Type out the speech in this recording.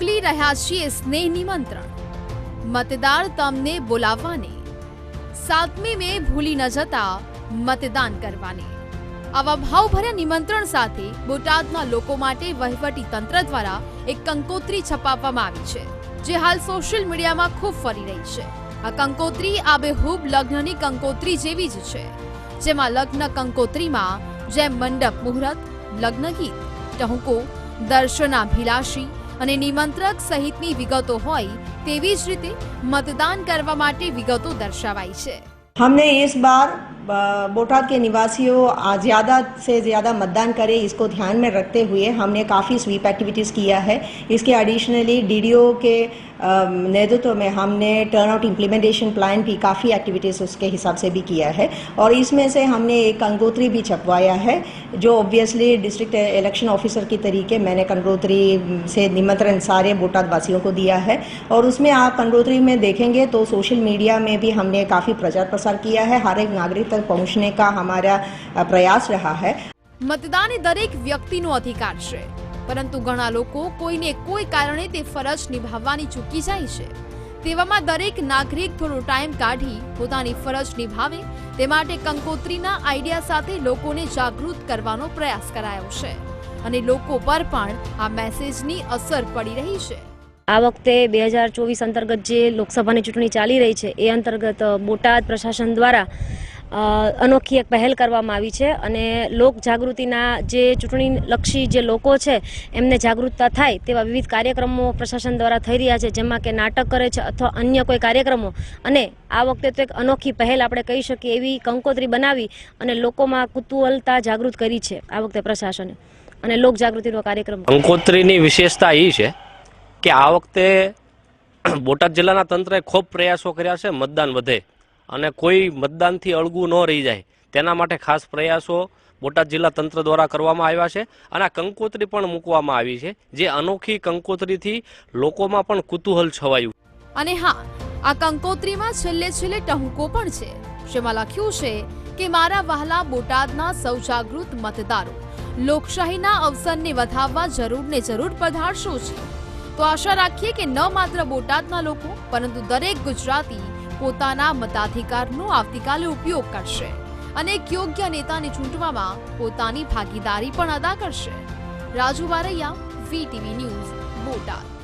રહ્યા છીએ સ્નેહ નિમંત્રણ મતદાર તમને બોલાવવાને. સાતમી મે ભૂલી ન જતા મતદાન કરવાને. આવા ભાવભર્યા નિમંત્રણ સાથે બોટાદના લોકો માટે વહીવટી તંત્ર દ્વારા એક કંકોત્રી છપાવવામાં આવી છે, જે હાલ સોશિયલ મીડિયામાં ખૂબ ફરી રહી છે. આ કંકોત્રી આબેહૂબ લગ્નની કંકોત્રી જેવી જ છે, જેમાં લગ્ન કંકોત્રીમાં જેમ મંડપ મુહૂર્ત લગ્ન ગીત ટહુકો, દર્શનાભિલાષી અને નિમંત્રક સહિતની વિગતો હોય તેવી જ રીતે મતદાન કરવા માટે વિગતો દર્શાવાઈ છે हमने इस बार अ, बोटाद के निवासियों आ, ज़्यादा से ज़्यादा मतदान करें इसको ध्यान में रखते हुए हमने काफ़ी स्वीप एक्टिविटीज़ किया है इसके एडिशनली डीडीओ के अ, नेतृत्व में हमने टर्न आउट इम्प्लीमेंटेशन प्लान भी काफ़ी एक्टिविटीज़ उसके हिसाब से भी किया है और इसमें से हमने एक कंगोत्री भी छपवाया है जो ऑब्वियसली डिस्ट्रिक्ट इलेक्शन ऑफिसर की तरीके मैंने कंगोत्री से निमंत्रण सारे बोटाद वासियों को दिया है और उसमें आप कंगोत्री में देखेंगे तो सोशल मीडिया में भी हमने काफ़ी प्रचार प्रसार किया है हर एक नागरिक तक पहुंचने का हमारा अ, प्रयास रहा है મતદાન એ દરેક વ્યક્તિનો અધિકાર છે પરંતુ ઘણા લોકો કોઈને કોઈ કારણે તે ફરજ નિભાવવાની ચૂકી જાય છે. તેવામાં દરેક નાગરિક થોડો ટાઈમ કાઢી પોતાની ફરજ નિભાવે, તે માટે કંકોત્રીના આઈડિયા સાથે લોકોને જાગૃત કરવાનો પ્રયાસ કરાયો છે અને લોકો પર પણ આ મેસેજની અસર પડી રહી છે. આ વખતે બે હજાર ચોવીસ અંતર્ગત જે લોકસભાની ચૂંટણી ચાલી રહી છે, એ અંતર્ગત બોટાદ પ્રશાસન દ્વારા અનોખી એક પહેલ કરવામાં આવી છે અને લોક જાગૃતિના જે ચૂંટણીલક્ષી જે લોકો છે, એમને જાગૃતતા થાય તેવા વિવિધ કાર્યક્રમો પ્રશાસન દ્વારા થઈ રહ્યા છે, જેમાં કે નાટક કરે છે અથવા અન્ય કોઈ કાર્યક્રમો. અને આ વખતે તો એક અનોખી પહેલ આપણે કહી શકીએ એવી કંકોત્રી બનાવી અને લોકોમાં કુતૂહલતા જાગૃત કરી છે આ વખતે પ્રશાસને. અને લોક જાગૃતિનો કાર્યક્રમ. કંકોત્રીની વિશેષતા એ છે કે આ વખતે બોટાદ જિલ્લાના તંત્રએ ખૂબ પ્રયાસો કર્યા છે મતદાન વધે. અને કોઈ મતદાનથી અળગું ન રહી જાય. તેના માટે ખાસ પ્રયાસો બોટાદ જિલ્લા તંત્ર દ્વારા કરવામાં આવ્યા છે અને આ કંકોત્રી પણ મૂકવામાં આવી છે, જે અનોખી કંકોત્રીથી લોકોમાં પણ કુતૂહલ છવાયું. અને હા, આ કંકોત્રીમાં છેલ્લે છેલ્લે ટહુકો પણ છે. જેમાં લખ્યું છે કે મારા વહાલા બોટાદના સૌ જાગૃત મતદારો, લોકશાહીના અવસરને વધાવવા જરૂર ને જરૂર પધારશો છે. તો આશા રાખીએ કે ન માત્ર બોટાદના લોકો, પરંતુ દરેક ગુજરાતી પોતાના મતાધિકારનો આવતીકાલે ઉપયોગ કરશે અને એક યોગ્ય નેતાને ચૂંટવામાં પોતાની ભાગીદારી પણ અદા કરશે. Raju Baraiya VTV news, Botad.